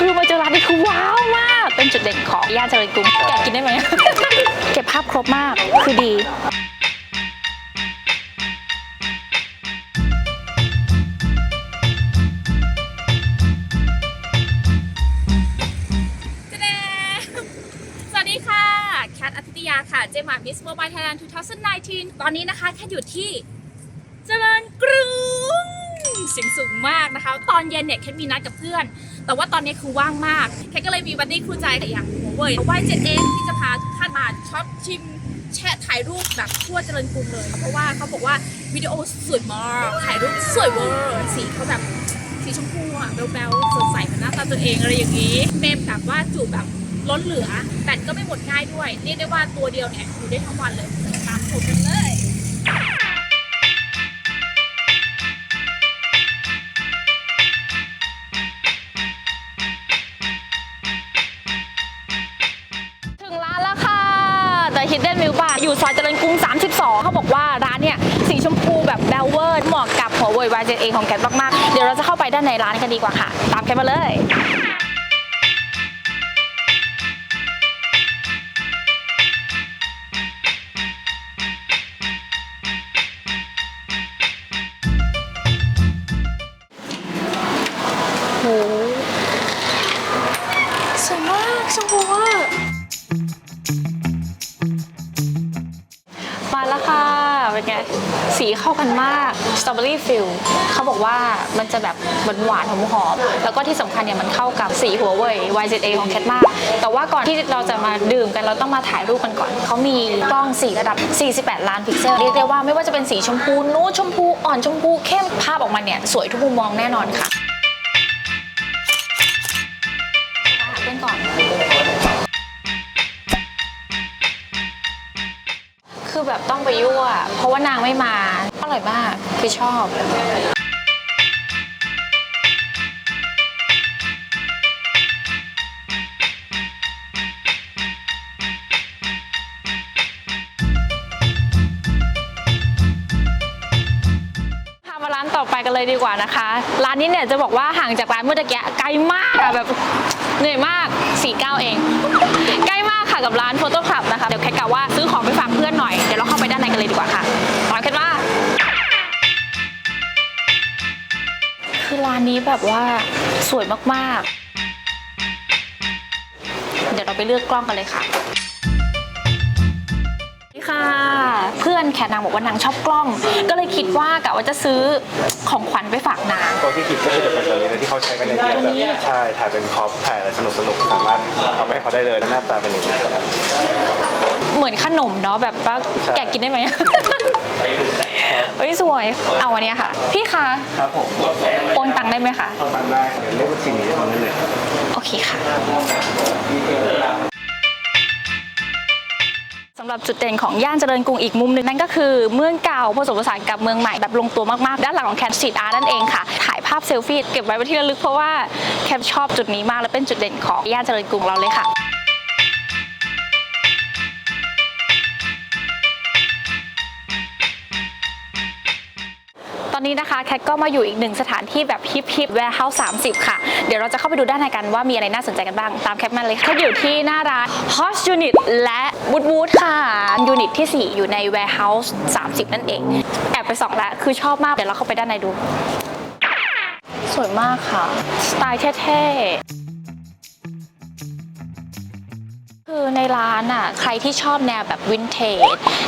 คือมาเจอร้านนี้คือว้าวมาก เป็นจุดเด่นของย่านเจริญกรุงแกะกินได้ไหม เก็บภาพครบมาก คือดีเจ๊แดงสวัสดีค่ะ แคทอธิตยาค่ะ เจมามิสโมบายไทยแลนด์2019 ตอนนี้นะคะ แคทอยู่ที่ เจริญกรุง เสียงสูงมากนะคะ ตอนเย็นเนี่ยแคทมีนัดกับเพื่อน แต่ว่าตอนนี้คือว่างมากแคทก็เลยมีบัดดี้คู่ใจอย่างหัวเว่ยว่ายเจ็ดเองที่จะพาทุกท่านมาช็อปชิมแชะถ่ายรูปแบบทั่วเจริญกรุงเลย เพราะว่าเขาบอกว่าวิดีโอสวยมากถ่ายรูปสวยเวอร์สีเขาแบบสีชมพูอะแบลๆสดใสเหมือนหน้าตาตัวเองอะไรอย่างนี้ เมมแบบว่าจูบแบบล้นเหลือแบตก็ไม่หมดง่ายด้วยเรียกได้ว่าตัวเดียวเนี่ยอยู่ได้ทั้งวันเลยตามผมกันเลย ซอยเจริญกรุง 32 เขาบอกว่าร้านเนี่ยสีชมพูแบบแบลเวอร์เหมาะกับหัวเว่ย YJA ของแกนมากๆ เดี๋ยวเราจะเข้าไปด้านในร้านกันดีกว่าค่ะ ตามแกนมาเลยโหสวยมากชมพูวอร์มา สีเข้ากันมากสตรอเบอรี่ฟิลเขาบอกว่ามันจะแบบหวานๆหอมแล้วก็ที่สำคัญเนี่ยมันเข้ากับสีหัวเว่ย YZA ของแคทมากแต่ว่าก่อนที่เราจะมาดื่มกันเราต้องมาถ่ายรูปกันก่อน เขามีกล้องสีระดับ 48 ล้านพิกเซล เรียกได้ว่าไม่ว่าจะเป็นสีชมพูนูดชมพูอ่อนชมพูเข้มภาพออกมาเนี่ยสวยทุกมุมมองแน่นอนค่ะ ไปยั่ว เพราะว่านางไม่มาอร่อยมากคือชอบพามาร้านต่อไปกันเลยดีกว่านะคะ ร้านนี้เนี่ยจะบอกว่าห่างจากร้านเมื่อตะกี้ไกลมากอะแบบเหนื่อยมาก 4 9 เอง ใกล้มากค่ะกับร้านโฟโต้คลับนะคะ เดี๋ยวแคทกะว่าซื้อของไปฝาก แบบว่าสวยมากๆ เดี๋ยวเราไปเลือกกล้องกันเลยค่ะนี่ค่ะเพื่อนแคทนางบอกว่านางชอบกล้อง ก็เลยคิดว่ากะว่าจะซื้อของขวัญไปฝากนาง ตัวที่คิดก็คือจะเป็นตัวนี้นะที่เขาใช้กันในที่แบบใช่ถ่ายเป็นคอปถ่ายอะไรสนุกสนุกๆสามารถเอาไปให้เขาได้เลยหน้าตาเป็นอย่างนี้ครับเหมือนขนมเนาะแบบว่าใช่แกะกินได้ไหม เฮ้ยสวย เอาอันเนี้ยค่ะ พี่คะครับผมโอนตังค์ได้ไหมคะเขาตังได้เดี๋ยวเรียกว่าสิ่งนี้ทำได้เลยโอเคค่ะสำหรับจุดเด่นของย่านเจริญกรุงอีกมุมหนึ่งนั่นก็คือเมืองเก่าผสมผสานกับเมืองใหม่แบบลงตัวมากๆ ด้านหลังของแคทสตรีทอาร์นั่นเองค่ะ ถ่ายภาพเซลฟี่เก็บไว้เป็นที่ระลึกเพราะว่าแคทชอบจุดนี้มากและเป็นจุดเด่นของย่านเจริญกรุงเราเลยค่ะ ตอนนี้นะคะแคทก็มาอยู่อีกหนึ่งสถานที่แบบฮิปฮิปแวร์เฮาส์สามสิบค่ะ เดี๋ยวเราจะเข้าไปดูด้านในกันว่ามีอะไรน่าสนใจกันบ้างตามแคทมาเลยค่ะอยู่ที่หน้าร้าน Host Unit และ Wood Wood ค่ะยูนิตที่ 4 อยู่ใน Warehouse 30 นั่นเอง แอบไปส่องแล้วคือชอบมาก เดี๋ยวเราเข้าไปด้านในดู สวยมากค่ะ สไตล์เท่ๆ คือในร้านอะใครที่ชอบแนวแบบวินเทจ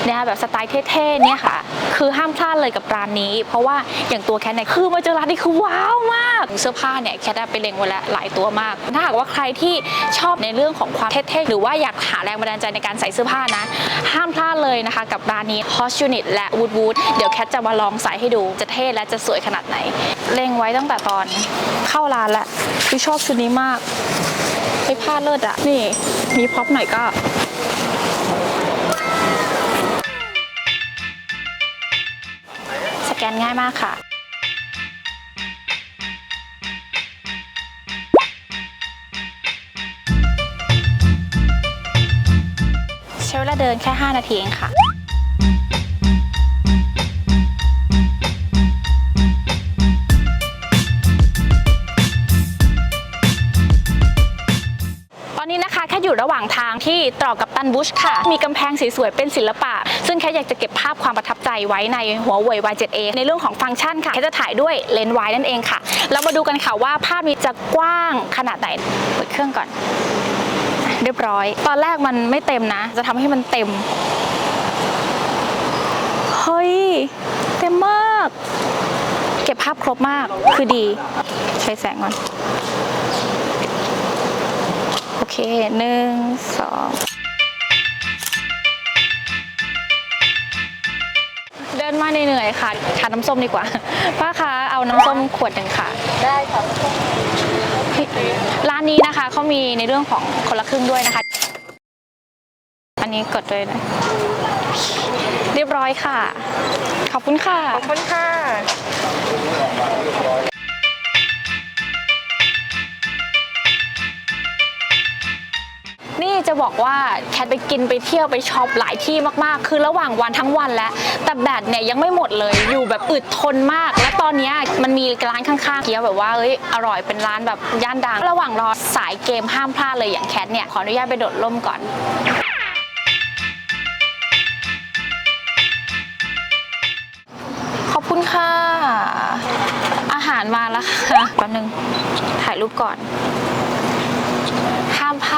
แนวแบบสไตล์เท่ๆเนี่ยค่ะ คือห้ามพลาดเลยกับร้านนี้ เพราะว่าอย่างตัวแคทเนี่ยคือมาเจอร้านนี้คือว้าวมาก เสื้อผ้าเนี่ยแคทไปเล็งไว้แล้วหลายตัวมาก ถ้าหากว่าใครที่ชอบในเรื่องของความเท่ๆหรือว่าอยากหาแรงบันดาลใจในการใส่เสื้อผ้านะ ห้ามพลาดเลยนะคะ กับร้านนี้ Hot Unit และ Wood Wood เดี๋ยวแคทจะมาลองใส่ให้ดูจะเท่และจะสวยขนาดไหน เล็งไว้ตั้งแต่ตอนเข้าร้านแล้วคือชอบชุดนี้มากไปผ้าดเลิศอะนี่มีพ็อปหน่อยก็สแกนง่ายมากค่ะใช้เวลาเดินแค่ 5 นาทีเองค่ะ ระหว่างทางที่ตรอกกับตันบุชค่ะ มีกำแพงสวยๆเป็นศิลปะ ซึ่งแค่อยากจะเก็บภาพความประทับใจไว้ในหัวเว่ย Y7A ในเรื่องของฟังก์ชันค่ะแค่จะถ่ายด้วยเลนส์วายนั่นเองค่ะ เรามาดูกันค่ะว่าภาพนี้จะกว้างขนาดไหนเปิดเครื่องก่อน เรียบร้อย ตอนแรกมันไม่เต็มนะ จะทำให้มันเต็มเฮ้ยเต็มมาก เก็บภาพครบมากคือดีใช้แสงก่อน เคหนึ่งสองเดินมาเหนื่อยๆค่ะทานน้ำส้มดีกว่าป้าคะเอาน้ำส้มขวดหนึ่งค่ะ ได้ค่ะร้านนี้นะคะเขามีในเรื่องของคนละครึ่งด้วยนะคะ อันนี้กดด้วยนะเรียบร้อยค่ะ ขอบคุณค่ะ ขอบคุณค่ะ จะบอกว่าแคทไปกินไปเที่ยวไปช็อปหลายที่มากๆ คือระหว่างวันทั้งวันแล้ว แต่แบตเนี่ยยังไม่หมดเลย อยู่แบบอึดทนมาก และตอนนี้มันมีร้านข้างๆเกี๊ยวแบบว่าเอ้ยอร่อยเป็นร้านแบบย่านดัง ระหว่างรอสายเกมห้ามพลาดเลยอย่างแคทเนี่ยขออนุญาตไปโดดร่มก่อนขอบคุณค่ะ อาหารมาแล้วค่ะแป๊บนึงถ่ายรูปก่อน ห้ามพล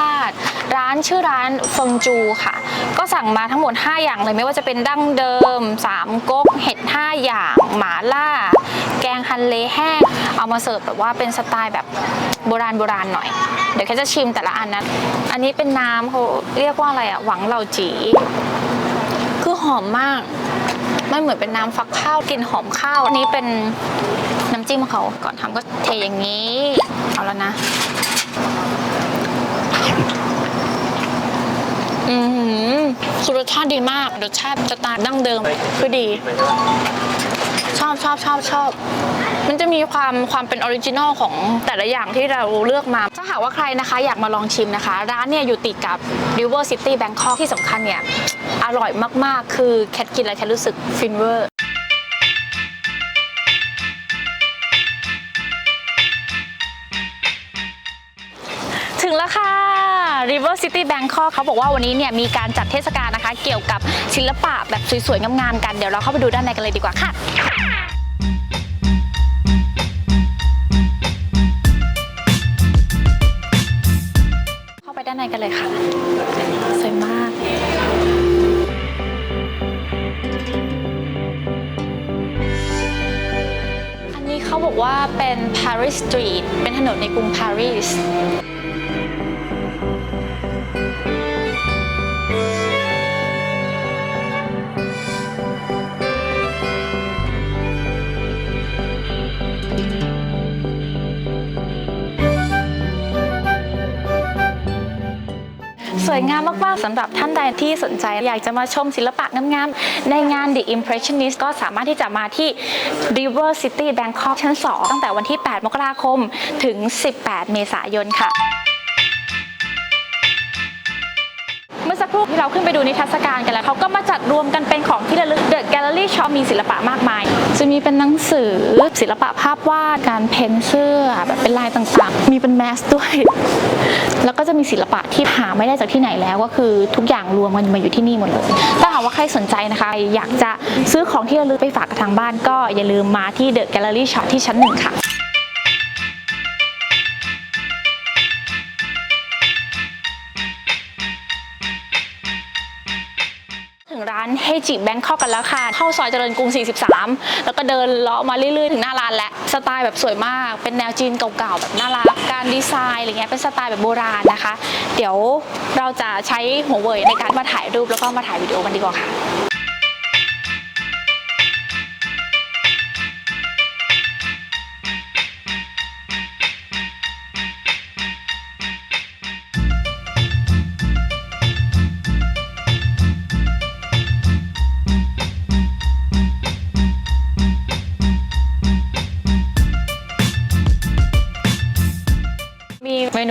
าด ร้านชื่อร้านเฟิงจูค่ะ ก็สั่งมาทั้งหมด 5 อย่างเลยไม่ว่าจะเป็นดั้งเดิม3ก๊กเห็ด 5 อย่าง หมาล่า แกงฮันเลแห้ง เอามาเสิร์ฟแบบว่าเป็นสไตล์แบบโบราณโบราณหน่อย เดี๋ยวแค่จะชิมแต่ละอันนะ อันนี้เป็นน้ำเขาเรียกว่าอะไรอะหวังเหล่าจี คือหอมมากมันเหมือนเป็นน้ำฟักข้าวกลิ่นหอมข้าว อันนี้เป็นน้ำจิ้มเขาก่อนทำก็เทอย่างนี้ เอาแล้วนะ อือหือคือรสชาติดีมาก รสชาติสไตล์ดั้งเดิมคือดี ชอบชอบชอบชอบ มันจะมีความความเป็นออริจินอลของแต่ละอย่างที่เราเลือกมา ถ้าหากว่าใครนะคะ อยากมาลองชิมนะคะ ร้านเนี่ยอยู่ติดกับ River City Bangkok ที่สำคัญเนี่ย อร่อยมาก ๆ คือแคทกินแล้วแคทรู้สึกฟินเวอร์ถึงแล้วค่ะ River City Bangkok เขาบอกว่าวันนี้เนี่ยมีการจัดเทศกาลนะคะ เกี่ยวกับศิลปะแบบสวยๆ งามๆ กันเดี๋ยวเราเข้าไปดูด้านในกันเลยดีกว่าค่ะเข้าไปด้านในกันเลยค่ะ สวยมาก อันนี้เขาบอกว่าเป็น Paris Street เป็นถนนในกรุงปารีส วยงามมากๆสำหรับท่านใดที่สนใจ อยากจะมาชมศิลปะงามๆในงาน The Impressionist ก็สามารถที่จะมาที่ River City Bangkok ชั้น 2 ตั้งแต่วันที่ 8 มกราคม ถึง 18 เมษายนค่ะ กที่เราขึ้นไปดูนิทรรศการกันแล้วเขาก็มาจัดรวมกันเป็นของที่ระลึก The Gallery Shop มีศิลปะมากมาย จะมีเป็นหนังสือศิลปะภาพวาดการเพ้นเสื้อแบบเป็นลายต่างๆ มีเป็นแมสด้วย แล้วก็จะมีศิลปะที่หาไม่ได้จากที่ไหนแล้วก็คือทุกอย่างรวมกันมาอยู่ที่นี่หมดเลยถ้าหากว่าใครสนใจนะคะ อยากจะซื้อของที่ระลึกไปฝากกับทางบ้านก็อย่าลืมมาที่ The Gallery Shop ที่ชั้นหนึ่งค่ะ จิแบงคอกกันแล้วค่ะ เข้าซอยเจริญกรุง 43 แล้วก็เดินเลาะมาเรื่อยๆ ถึงหน้าร้านและสไตล์แบบสวยมาก เป็นแนวจีนเก่าๆ แบบน่ารัก การดีไซน์อะไรเงี้ยเป็นสไตล์แบบโบราณนะคะ เดี๋ยวเราจะใช้หัวเว่ยในการมาถ่ายรูปแล้วก็มาถ่ายวิดีโอกันดีกว่าค่ะ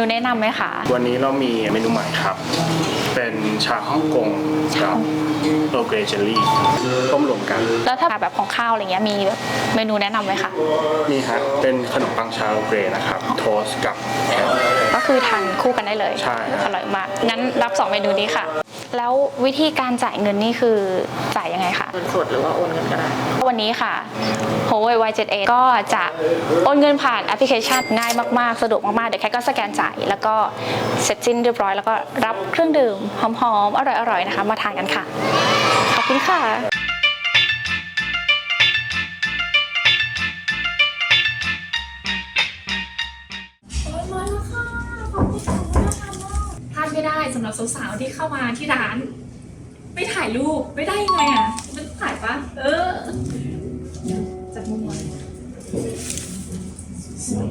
นูแนะนำไหมคะวันนี้เรามีเมนูใหม่ครับ เป็นชาฮ่องกงกับโรเกรเจลลี่ต้มรวมกัน แล้วถ้าแบบของข้าวอะไรเงี้ยมีเมนูแนะนำไหมคะนี่ฮะเป็นขนมปังชาโรเกรนะครับ โทสต์กับแฮมโอก็คือทานคู่กันได้เลยใช่อร่อยมากงั้นรับ2เมนูนี้ค่ะ แล้ววิธีการจ่ายเงินนี่คือจ่ายยังไงคะเงินสดหรือว่าโอนเงินก็ได้วันนี้ค่ะ Huawei Y7A ก็จะโอนเงินผ่านแอปพลิเคชันง่ายมากๆ สะดวกมากๆ เดี๋ยวแค่ก็สแกนจ่าย แล้วก็เสร็จสิ้นเรียบร้อยแล้วก็รับเครื่องดื่มหอมๆ อร่อยๆ นะคะ มาทานกันค่ะ ขอบคุณค่ะำหรับสาวๆที่เข้ามาที่ร้าน ไม่ถ่ายรูปไม่ได้ยังไงอะมันต้องถ่ายปะเออจากมุมไหน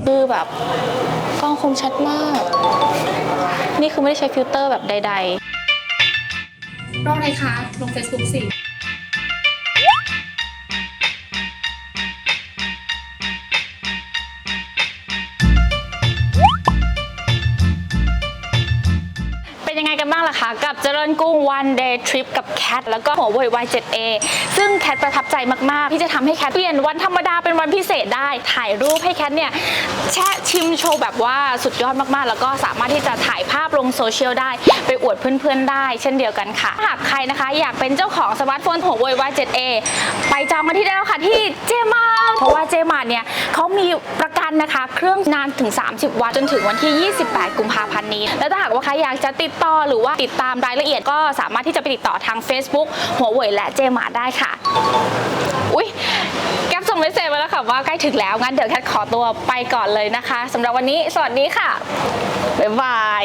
คือแบบกล้องคมชัดมาก นี่คือไม่ได้ใช้ฟิลเตอร์แบบใดๆรออะไรคะ ลง Facebook สิ กับเจริญกรุง one day trip กับแคทแล้วก็หัวเว่ย Y7A ซึ่งแคทประทับใจมาก ๆ ที่จะทำให้แคทเปลี่ยนวันธรรมดาเป็นวันพิเศษได้ ถ่ายรูปให้แคทเนี่ยแชะชิมโชว์แบบว่าสุดยอดมาก ๆ แล้วก็สามารถที่จะถ่ายภาพลงโซเชียลได้ ไปอวดเพื่อน ๆ ได้ เช่นเดียวกันค่ะ หากใครนะคะอยากเป็นเจ้าของสมาร์ทโฟนหัวเว่ย Y7A ไปจองกันที่ได้แล้วค่ะที่เจมาเพราะว่าเจมาเนี่ยเขามีประกันนะคะเครื่องนานถึง 30 วันจนถึงวันที่ 28 กุมภาพันธ์นี้ แล้วถ้าหากว่าใครอยากจะติดต่อหรือว่าติดตามรายละเอียดก็สามารถที่จะไปติดต่อทาง Facebook หัวเว่ยและเจมาได้ค่ะ อุ้ยแก๊ปส่งเมสเซจมาแล้วค่ะว่าใกล้ถึงแล้ว งั้นเดี๋ยวแคทขอตัวไปก่อนเลยนะคะสำหรับวันนี้ สวัสดีค่ะ บ๊ายบาย